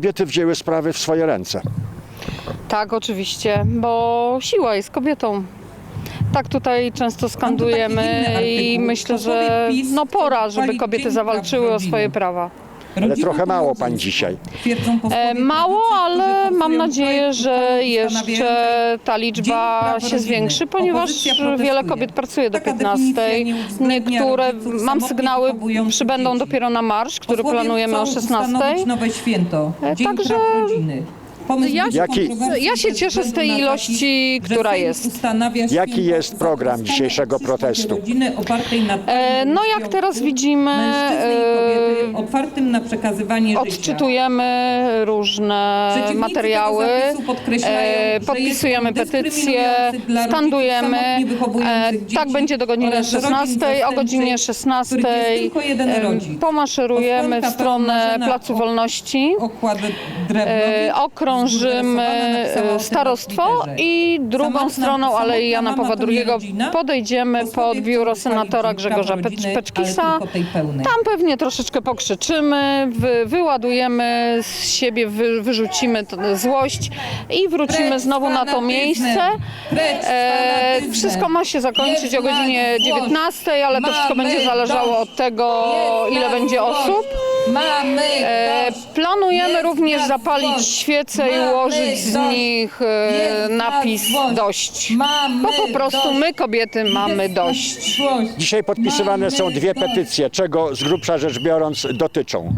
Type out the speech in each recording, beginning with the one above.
kobiety wzięły sprawy w swoje ręce. Tak, oczywiście, bo siła jest kobietą. Tak tutaj często skandujemy i myślę, że no pora, żeby kobiety zawalczyły o swoje prawa. Ale trochę mało pań dzisiaj. E, mało, ale mam nadzieję, że jeszcze ta liczba się zwiększy, ponieważ wiele kobiet pracuje do Taka 15. definicja nie uwzględnia Niektóre, mam sygnały, przybędą dopiero na marsz, który planujemy o chcą 16. ustanowić nowe święto. E, Dzień także Praw Rodziny. Pomysł ja- budzi Jaki- ja się ze cieszę z względu tej na taki, ilości, że która Sejm jest. ustanawia Jaki święto jest program dzisiejszego protestu? Rodziny opartej na E, no jak teraz widzimy, Mężczyzny i kobiety e, otwartym na przekazywanie życia. Odczytujemy różne Przeciwnicy materiały, tego zapisu podkreślają, e, że podpisujemy jest on petycje, dyskryminujący dla rodziców skandujemy. samotnie wychowujących E, dzieci tak będzie do godziny oraz rodzin 16. O godzinie zastępczych, 16 których jest tylko jeden e, rodzic. pomaszerujemy w Posłanka stronę Marzena Placu O- Wolności. Okład drewnowy, E, okrążymy tym na starostwo i drugą stroną Alei Jana Pawła II podejdziemy pod biuro senatora Grzegorza Peczkisa. Tam pewnie troszeczkę pokrzyczymy, wy, wyładujemy z siebie, wy, wyrzucimy złość i wrócimy znowu na to miejsce. E, wszystko ma się zakończyć o godzinie nas złość! 19, ale to wszystko będzie zależało od tego, ile będzie osób. Mamy E, planujemy Jest również zapalić świece i ułożyć z nich e, napis dość. Mamy Bo po prostu dość! my kobiety mamy dość. Dzisiaj podpisywane Mamy są dwie dość! petycje, czego z grubsza rzecz biorąc dotyczą.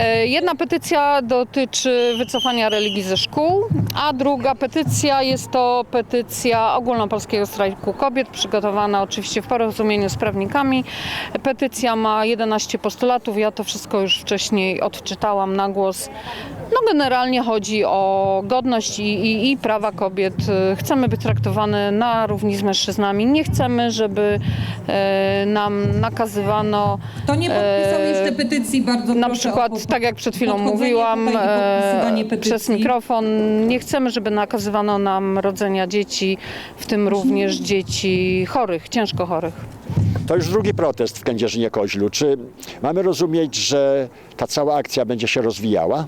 E, Jedna petycja dotyczy wycofania religii ze szkół, a druga petycja jest to petycja ogólnopolskiego strajku kobiet, przygotowana oczywiście w porozumieniu z prawnikami. Petycja ma 11 postulatów, ja to wszystko już wcześniej odczytałam na głos. No generalnie chodzi o godność i, i, i prawa kobiet. E, Chcemy być traktowane na równi z mężczyznami. Nie chcemy, żeby e, nam nakazywano To nie podpisał e, jeszcze petycji, bardzo na proszę przykład, tak jak przed chwilą mówiłam, e, przez mikrofon, nie chcemy, żeby nakazywano nam rodzenia dzieci, w tym również dzieci chorych, ciężko chorych. To już drugi protest w Kędzierzynie-Koźlu. Czy mamy rozumieć, że ta cała akcja będzie się rozwijała?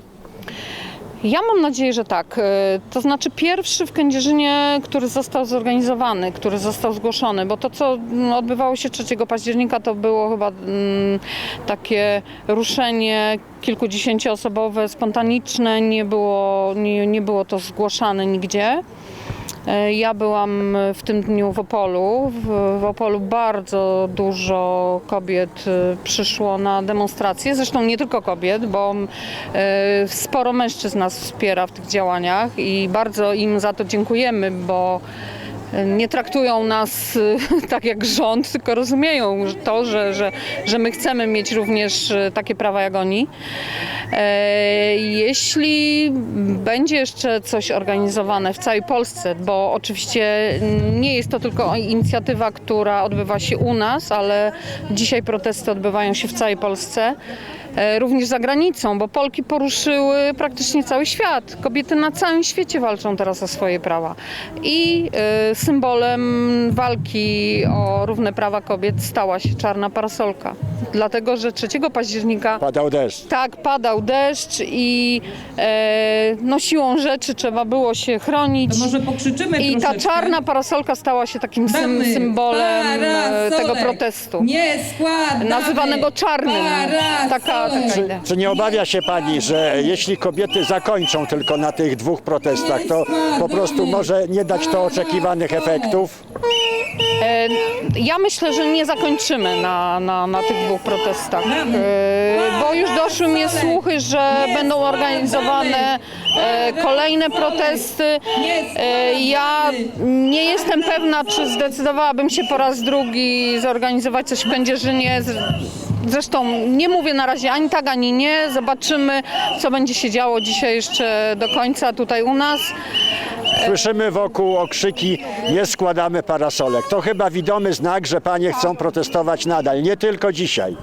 Ja mam nadzieję, że tak. E, To znaczy pierwszy w Kędzierzynie, który został zorganizowany, który został zgłoszony, bo to co mm, odbywało się 3 października to było chyba mm, takie ruszenie kilkudziesięcioosobowe, spontaniczne, nie było, nie, nie było to zgłaszane nigdzie. E, Ja byłam w tym dniu w Opolu. W, Opolu bardzo dużo kobiet e, przyszło na demonstracje. Zresztą nie tylko kobiet, bo e, sporo mężczyzn nas wspiera w tych działaniach i bardzo im za to dziękujemy, bo nie traktują nas e, tak jak rząd, tylko rozumieją to, że, że, że my chcemy mieć również e, takie prawa jak oni. E, Jeśli będzie jeszcze coś organizowane w całej Polsce, bo oczywiście nie jest to tylko inicjatywa, która odbywa się u nas, ale dzisiaj protesty odbywają się w całej Polsce. E, Również za granicą, bo Polki poruszyły praktycznie cały świat. Kobiety na całym świecie walczą teraz o swoje prawa. I e, symbolem walki o równe prawa kobiet stała się czarna parasolka. Dlatego, że 3 października Padał deszcz. tak, padał deszcz i e, no siłą rzeczy trzeba było się chronić. To może pokrzyczymy I ta troszeczkę? czarna parasolka stała się takim sym, Damy symbolem e, parasolek. tego protestu. Nie składamy Nazywanego czarnym. parasolek. Taka, taka idea. Czy nie obawia się pani, że jeśli kobiety zakończą tylko na tych dwóch protestach, to po prostu może nie dać to oczekiwanych efektów? E, Ja myślę, że nie zakończymy na, na, na tych dwóch protestach, e, bo już doszły mnie słuchy, że będą organizowane e, kolejne protesty. E, Ja nie jestem pewna, czy zdecydowałabym się po raz drugi zorganizować coś w Kędzierzynie. Zresztą nie mówię na razie ani tak, ani nie. Zobaczymy, co będzie się działo dzisiaj jeszcze do końca tutaj u nas. Słyszymy wokół okrzyki nie składamy parasolek. To chyba widomy znak, że panie chcą protestować nadal, nie tylko dzisiaj.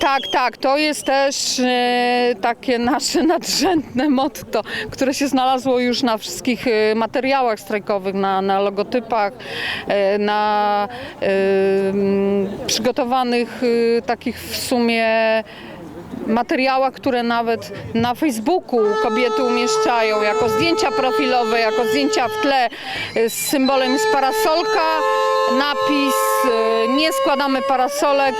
Tak, tak, to jest też e, takie nasze nadrzędne motto, które się znalazło już na wszystkich e, materiałach strajkowych, na, na logotypach, e, na e, przygotowanych e, takich w sumie materiałach, które nawet na Facebooku kobiety umieszczają jako zdjęcia profilowe, jako zdjęcia w tle z symbolem jest parasolka, napis y, nie składamy parasolek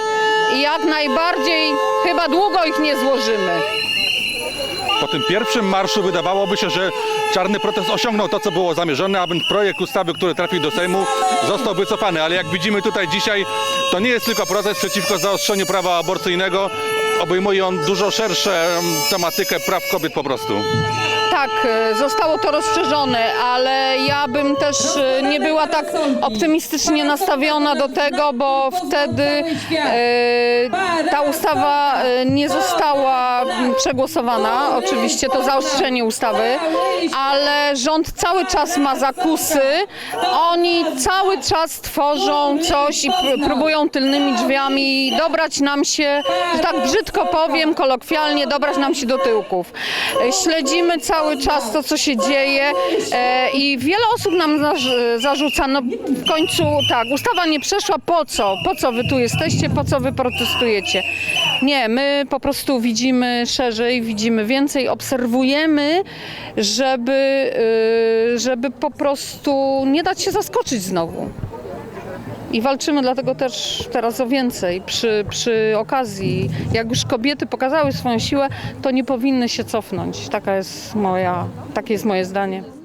i jak najbardziej chyba długo ich nie złożymy. Po tym pierwszym marszu wydawałoby się, że czarny protest osiągnął to, co było zamierzone, aby projekt ustawy, który trafił do Sejmu, został wycofany. Ale jak widzimy tutaj dzisiaj, to nie jest tylko protest przeciwko zaostrzeniu prawa aborcyjnego. Obejmuje on dużo szersze tematykę praw kobiet po prostu. Tak, e, zostało to rozszerzone, ale ja bym też e, nie była tak optymistycznie nastawiona do tego, bo wtedy e, ta ustawa nie została przegłosowana, oczywiście to zaostrzenie ustawy, ale rząd cały czas ma zakusy. Oni cały czas tworzą coś i pr- próbują tylnymi drzwiami dobrać nam się, że tak brzydko powiem, kolokwialnie, dobrać nam się do tyłków. Śledzimy cały czas to, co się dzieje e, i wiele osób nam zarz- zarzuca, no w końcu tak, ustawa nie przeszła, po co? Po co wy tu jesteście? Po co wy protestujecie? Nie, my po prostu widzimy szerzej, widzimy więcej, obserwujemy, żeby, y, żeby po prostu nie dać się zaskoczyć znowu. I walczymy dlatego też teraz o więcej. Przy, przy okazji, jak już kobiety pokazały swoją siłę, to nie powinny się cofnąć. Taka jest moja, takie jest moje zdanie.